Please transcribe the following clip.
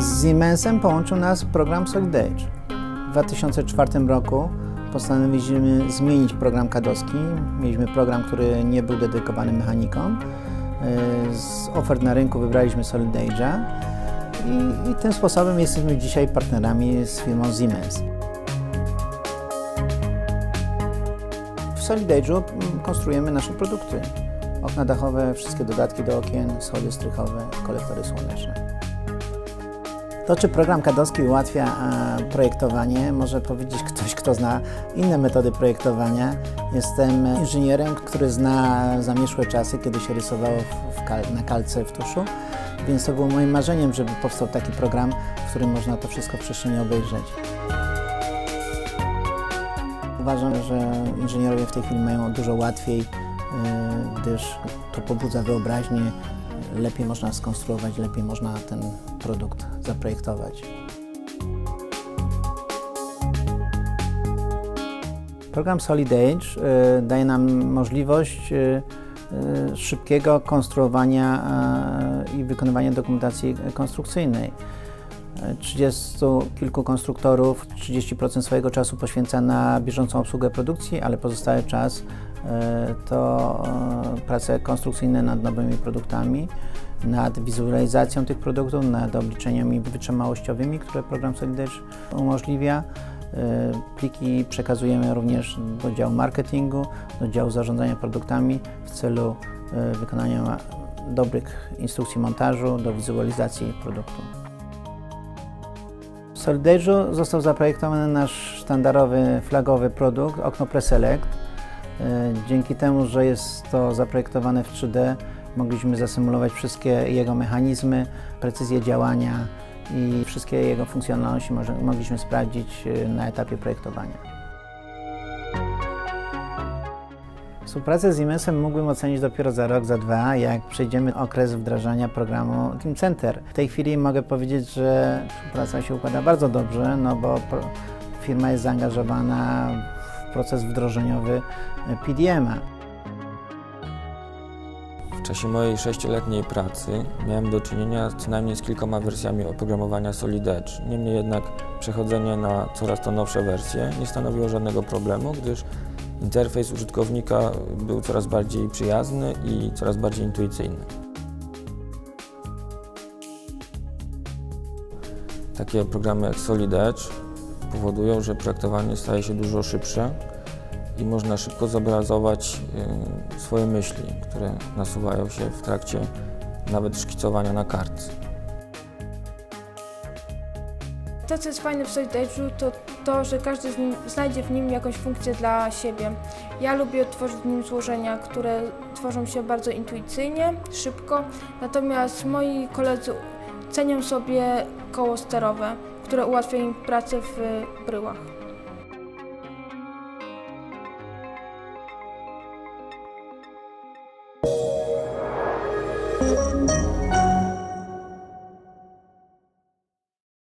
Siemensem połączył nas program Solid Age. W 2004 roku postanowiliśmy zmienić program kadowski. Mieliśmy program, który nie był dedykowany mechanikom. Yy, Z ofert na rynku wybraliśmy Solid Age'a i, i tym sposobem jesteśmy dzisiaj partnerami z firmą Siemens. W Solid Age'u mm, konstruujemy nasze produkty. Okna dachowe, wszystkie dodatki do okien, schody strychowe, kolektory słoneczne. To, czy program kadowski ułatwia e, projektowanie, może powiedzieć ktoś, kto zna inne metody projektowania. Jestem inżynierem, który zna zamierzchłe czasy, kiedy się rysowało kal, na kalce w tuszu, więc to było moim marzeniem, żeby powstał taki program, w którym można to wszystko w przestrzeni obejrzeć. Uważam, że inżynierowie w tej chwili mają dużo łatwiej, e, gdyż to pobudza wyobraźnię, lepiej można skonstruować, lepiej można ten produkt zaprojektować. Program Solid Age e, daje nam możliwość e, e, szybkiego konstruowania i wykonywania dokumentacji konstrukcyjnej. 30 kilku konstruktorów 30% swojego czasu poświęca na bieżącą obsługę produkcji, ale pozostały czas to e, prace konstrukcyjne nad nowymi produktami, nad wizualizacją tych produktów, nad obliczeniami wytrzymałościowymi, które program Solidage umożliwia. E, Pliki przekazujemy również do działu marketingu, do działu zarządzania produktami w celu e, wykonania dobrych instrukcji montażu, do wizualizacji produktu. W Solidage'u został zaprojektowany nasz sztandarowy, flagowy produkt, okno Preselect. E, Dzięki temu, że jest to zaprojektowane w 3D, mogliśmy zasymulować wszystkie jego mechanizmy, precyzję działania i wszystkie jego funkcjonalności mogliśmy sprawdzić e, na etapie projektowania. Współpracę z Siemensem mógłbym ocenić dopiero za rok, za dwa, jak przejdziemy okres wdrażania programu Team Center. W tej chwili mogę powiedzieć, że współpraca się układa bardzo dobrze, no bo firma jest zaangażowana proces wdrożeniowy PDM-a. W czasie mojej sześcioletniej pracy miałem do czynienia co najmniej z kilkoma wersjami oprogramowania Solid Edge. Niemniej jednak przechodzenie na coraz to nowsze wersje nie stanowiło żadnego problemu, gdyż interfejs użytkownika był coraz bardziej przyjazny i coraz bardziej intuicyjny. Takie programy jak Solid Edge powodują, że projektowanie staje się dużo szybsze i można szybko zobrazować y, swoje myśli, które nasuwają się w trakcie nawet szkicowania na kartce. To, co jest fajne w Solid Edge'u, to to, że każdy nim, znajdzie w nim jakąś funkcję dla siebie. Ja lubię tworzyć w nim złożenia, które tworzą się bardzo intuicyjnie, szybko, natomiast moi koledzy cenią sobie koło sterowe, które ułatwia im pracę w bryłach.